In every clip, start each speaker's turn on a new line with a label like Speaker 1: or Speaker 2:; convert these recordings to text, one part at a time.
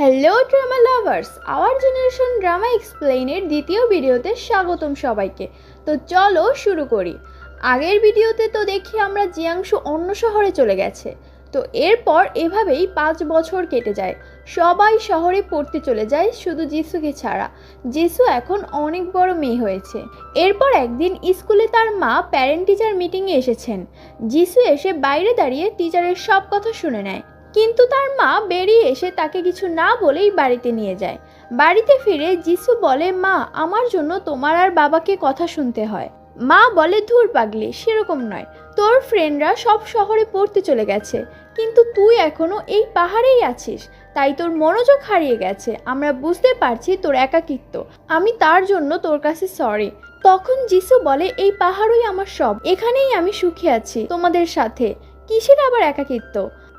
Speaker 1: Hello drama lovers our generation drama এক্সপ্লেইনের দ্বিতীয় ভিডিওতে স্বাগতম সবাইকে। তো চলো শুরু করি। আগের ভিডিওতে তো দেখি আমরা জিয়াংশু অন্য শহরে চলে গেছে। তো এরপর এভাবেই পাঁচ বছর কেটে যায়। সবাই শহরে পড়তে চলে যায় শুধু জিসুকে ছাড়া। জিসু এখন অনেক বড় মেয়ে হয়েছে। এরপর একদিন স্কুলে তার মা প্যারেন্ট টিচার মিটিংয়ে এসেছেন। জিসু এসে বাইরে দাঁড়িয়ে টিচারের সব কথা শুনে নেয়। কিন্তু তার মা বেরিয়ে এসে তাকে কিছু না বলেই বাড়িতে নিয়ে যায়। বাড়িতে ফিরে যিশু বলে, মা, আমার জন্য তোমার আর বাবাকে কথা শুনতে হয়। মা বলে, ধুর পাগলি, সেরকম নয়। তোর ফ্রেন্ডরা সব শহরে পড়তে চলে গেছে, কিন্তু তুই এখনও এই পাহাড়েই আছিস। তাই তোর মনোযোগ হারিয়ে গেছে। আমরা বুঝতে পারছি তোর একাকিত্ব। আমি তার জন্য তোর কাছে সরি। তখন যিশু বলে, এই পাহাড়ই আমার সব। এখানেই আমি সুখী আছি তোমাদের সাথে। কিসের আবার একাকিত্ব?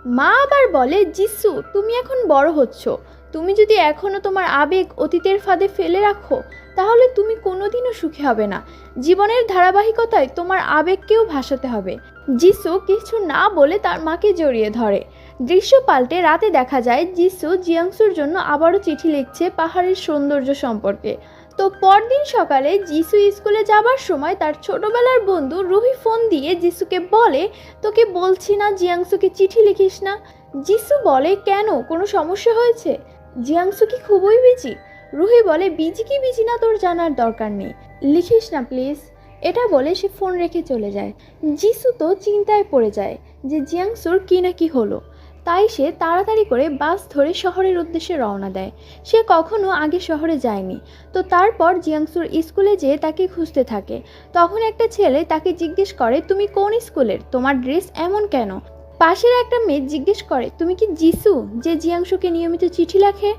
Speaker 1: মা আবার বলে যিসু তুমি এখন বড় হচ্ছ। তুমি যদি এখনও তোমার আবেগ অতীতের ফাঁদে ফেলে রাখো, তাহলে তুমি কোনোদিনও সুখী হবে না। জীবনের ধারাবাহিকতায় তোমার আবেগকেও ভাসাতে হবে। যিসু কিছু না বলে তার মাকে জড়িয়ে ধরে। দৃশ্য পাল্টে রাতে দেখা যায় যিসু জিয়াংসুর জন্য আবারও চিঠি লিখছে পাহাড়ের সৌন্দর্য সম্পর্কে। তো পরদিন সকালে যিসু স্কুলে যাবার সময় তার ছোটবেলার বন্ধু রুহি ফোন দিয়ে যিশুকে বলে, তোকে বলছি না জিয়াংসুকে চিঠি লিখিস না? যিসু বলে, কেন? কোনো সমস্যা হয়েছে? জিয়াংসু কি খুবই বিজি? রুহি বলে, বিজি কি বিজি না তোর জানার দরকার নেই। লিখিস না, প্লিজ। এটা বলে সে ফোন রেখে চলে যায়। যিসু তো চিন্তায় পড়ে যায় যে জিয়াংসুর কি না কি হলো। তাই সে তাড়াতাড়ি করে বাস ধরে শহরের উদ্দেশ্যে রওনা দেয়। সে কখনো আগে শহরে যায়নি। তো তারপর জিয়াংসুর স্কুলে যেয়ে তাকে খুঁজতে থাকে। তখন একটা ছেলে তাকে জিজ্ঞেস করে, তুমি কোন স্কুলের? তোমার ড্রেস এমন কেন? পাশের একটা মেয়ে জিজ্ঞেস করে, তুমি কি যিসু যে জিয়াংশুকে নিয়মিত চিঠি লেখে?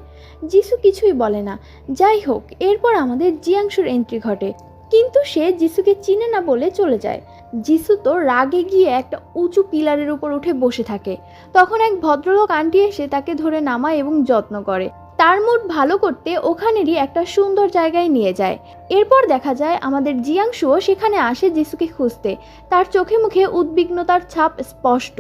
Speaker 1: যিসু কিছুই বলে না। যাই হোক, এরপর আমাদের জিয়াংশুর এন্ট্রি ঘটে। কিন্তু সে যিশুকে চিনে না বলে চলে যায়। যিশু তো রাগে গিয়ে একটা উঁচু পিলারের উপর উঠে বসে থাকে। তখন এক ভদ্রলোক আন্টি এসে তাকে ধরে নামায় এবং যত্ন করে। তার মুড ভালো করতে ওখানেরই একটা সুন্দর জায়গায় নিয়ে যায়। এরপর দেখা যায় আমাদের জিয়াংশুও সেখানে আসে যিশুকে খুঁজতে। তার চোখে মুখে উদ্বিগ্নতার ছাপ স্পষ্ট।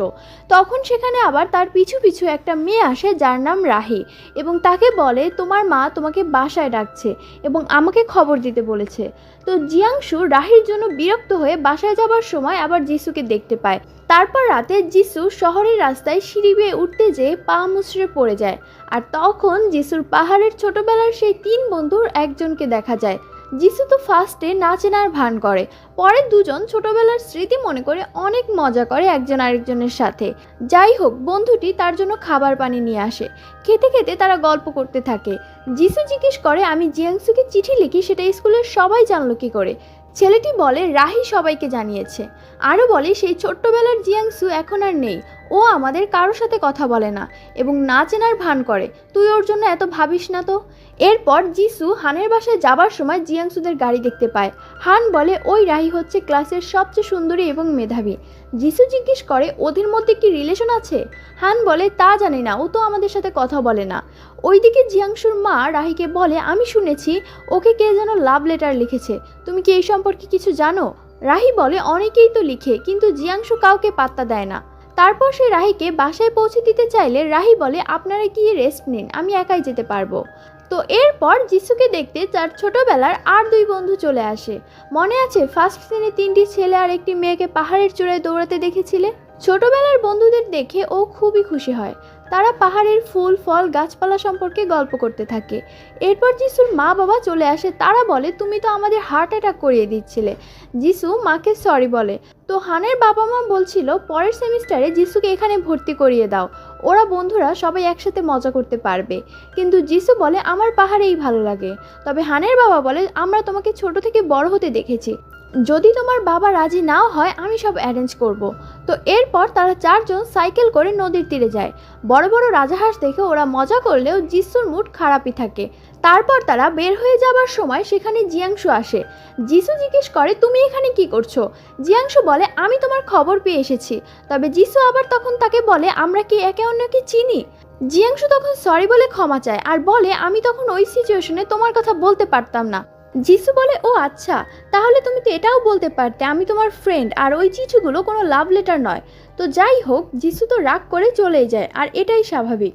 Speaker 1: তখন সেখানে আবার তার পিছু পিছু একটা মেয়ে আসে যার নাম রাহি এবং তাকে বলে, তোমার মা তোমাকে বাসায় ডাকছে এবং আমাকে খবর দিতে বলেছে। তো জিয়াংশু রাহির জন্য বিরক্ত হয়ে বাসায় যাবার সময় আবার যিশুকে দেখতে পায়। তারপর রাতে যিশু শহরের রাস্তায় সিঁড়ি বেয়ে উঠতে যেয়ে পা মুচড়ে পড়ে যায়। আর তখন যিশুর পাহাড়ের ছোটবেলার সেই তিন বন্ধুর একজনকে দেখা যায়। যিশু তো ফার্স্টে নাচেনার ভান করে। পরে দুজন ছোটবেলার স্মৃতি মনে করে অনেক মজা করে একজন আরেকজনের সাথে। যাই হোক, বন্ধুটি তার জন্য খাবার পানি নিয়ে আসে। খেতে খেতে তারা গল্প করতে থাকে। যিশু জিজ্ঞেস করে, আমি জিয়াংসুকে চিঠি লিখি সেটা স্কুলের সবাই জানলো কি করে? ছেলেটি বলে রাহি সবাইকে জানিয়েছে। আরও বলে সেই ছোট্টবেলার জিয়াংসু এখন আর নেই। ও আমাদের কারোর সাথে কথা বলে না এবং না চেনার ভান করে। তুই ওর জন্য এত ভাবিস না তো? এরপর জিসু হানের বাসায় যাবার সময় জিয়াংসুদের গাড়ি দেখতে পায়। হান বলে, ওই রাহি হচ্ছে ক্লাসের সবচেয়ে সুন্দরী এবং মেধাবী যিশু জিজ্ঞেস করে, ওদের মধ্যে কি রিলেশন আছে হান বলে, তা জানি না, ও তো আমাদের সাথে কথা বলে না ওইদিকে জিয়াংশুর মা রাহিকে বলে, আমি শুনেছি ওকে কে যেন লাভ লেটার লিখেছে। তুমি কি এই সম্পর্কে কিছু জানো রাহি বলে, অনেকেই তো লিখে, কিন্তু জিয়াংশু কাউকে পাত্তা দেয় না। তারপর সে রাহিকে বাসায় পৌঁছে দিতে চাইলে রাহি বলে, আপনারা গিয়ে রেস্ট নিন, আমি একাই যেতে পারব। তো এরপর যিশুকে দেখতে তার ছোটবেলার আর দুই বন্ধু চলে আসে। মনে আছে ফার্স্ট সিনে তিনটি ছেলে আর একটি মেয়েকে পাহাড়ের চূড়ায় দৌড়াতে দেখেছিলে? ছোটবেলার বন্ধুদের দেখে ও খুবই খুশি হয়। তারা পাহাড়ের ফুল, ফল, গাছপালা সম্পর্কে গল্প করতে থাকে। এরপর যিশুর মা বাবা চলে আসে। তারা বলে, তুমি তো আমাদের হার্ট অ্যাটাক করিয়ে দিচ্ছিলে। যিশু মাকে সরি বলে। তো হানের বাবা মা বলছিল, পরের সেমিস্টারে যিশুকে এখানে ভর্তি করিয়ে দাও। ওরা বন্ধুরা সবাই একসাথে মজা করতে পারবে। কিন্তু যিশু বলে, আমার পাহাড়েই ভালো লাগে। তবে হানের বাবা বলে, আমরা তোমাকে ছোট থেকে বড় হতে দেখেছি। যদি তোমার বাবা রাজি নাও হয়, আমি সব অ্যারেঞ্জ করব। তো এরপর তারা চারজন সাইকেল করে নদীর তীরে যায়। বড় বড় রাজাহাঁস দেখে ওরা মজা করলেও যিশুর মুড খারাপই থাকে। তারপর তারা বের হয়ে যাবার সময় সেখানে জিয়াংশু আসে। যিশু জিজ্ঞেস করে, তুমি এখানে কি করছ? জিয়াংশু বলে, আমি তোমার খবর পেয়ে এসেছি। তবে যিশু আবার তখন তাকে বলে, আমরা কি একে অন্যকে চিনি? জিয়াংশু তখন সরি বলে ক্ষমা চায় আর বলে, আমি তখন ওই সিচুয়েশনে তোমার কথা বলতে পারতাম না। জিসু বলে, ও আচ্ছা তাহলে তুমি তো এটাও বলতে পারতে, আমি তোমার ফ্রেন্ড আর ওই চিঠিগুলো কোনো লাভ লেটার নয়। তো যাই হোক, জিসু তো রাগ করে চলেই যায়, আর এটাই স্বাভাবিক।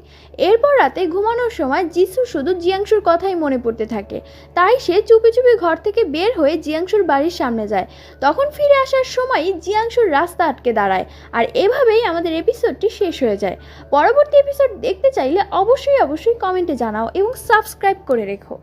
Speaker 1: এরপর রাতে ঘুমানোর সময় জিসু শুধু জিয়াংশুর কথাই মনে পড়তে থাকে। তাই সে চুপি চুপি ঘর থেকে বের হয়ে জিয়াংশুর বাড়ির সামনে যায়। তখন ফিরে আসার সময়ই জিয়াংশুর রাস্তা আটকে দাঁড়ায়, আর এভাবেই আমাদের এপিসোডটি শেষ হয়ে যায়। পরবর্তী এপিসোড দেখতে চাইলে অবশ্যই অবশ্যই কমেন্টে জানাও এবং সাবস্ক্রাইব করে রেখো।